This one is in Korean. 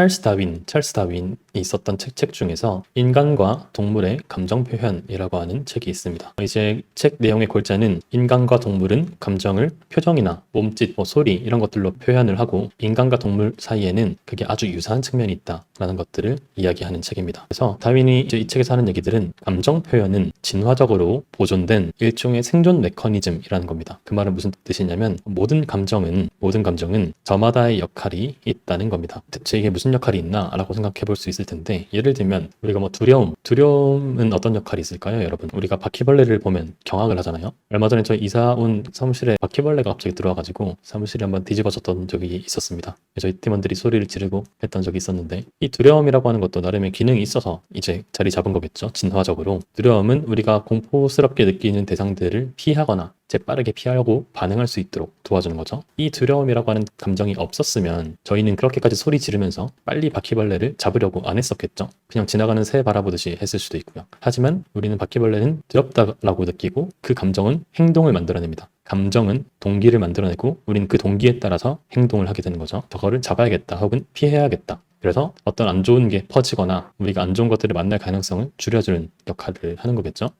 찰스 다윈, 찰스 다윈이 썼던 책, 책 중에서 인간과 동물의 감정 표현이라고 하는 책이 있습니다. 이제 책 내용의 골자는 인간과 동물은 감정을 표정이나 몸짓, 뭐 소리 이런 것들로 표현을 하고 인간과 동물 사이에는 그게 아주 유사한 측면이 있다라는 것들을 이야기하는 책입니다. 그래서 다윈이 이제 이 책에서 하는 얘기들은 감정 표현은 진화적으로 보존된 일종의 생존 메커니즘이라는 겁니다. 그 말은 무슨 뜻이냐면 모든 감정은 모든 감정은 저마다의 역할이 있다는 겁니다. 대체 이게 무슨 역할이 있나라고 생각해 볼 수 있을 텐데 예를 들면 우리가 뭐 두려움, 두려움은 어떤 역할이 있을까요, 여러분? 우리가 바퀴벌레를 보면 경악을 하잖아요. 얼마 전에 저희 이사 온 사무실에 바퀴벌레가 갑자기 들어와가지고 사무실이 한번 뒤집어졌던 적이 있었습니다. 저희 팀원들이 소리를 지르고 했던 적이 있었는데 이 두려움이라고 하는 것도 나름의 기능이 있어서 이제 자리 잡은 거겠죠. 진화적으로 두려움은 우리가 공포스럽게 느끼는 대상들을 피하거나 재빠르게 피하려고 반응할 수 있도록 도와주는 거죠. 이 두려움이라고 하는 감정이 없었으면 저희는 그렇게까지 소리 지르면서 빨리 바퀴벌레를 잡으려고 안 했었겠죠. 그냥 지나가는 새 바라보듯이 했을 수도 있고요. 하지만 우리는 바퀴벌레는 두렵다라고 느끼고 그 감정은 행동을 만들어냅니다. 감정은 동기를 만들어내고 우리는 그 동기에 따라서 행동을 하게 되는 거죠. 저거를 잡아야겠다 혹은 피해야겠다. 그래서 어떤 안 좋은 게 퍼지거나 우리가 안 좋은 것들을 만날 가능성을 줄여주는 역할을 하는 거겠죠.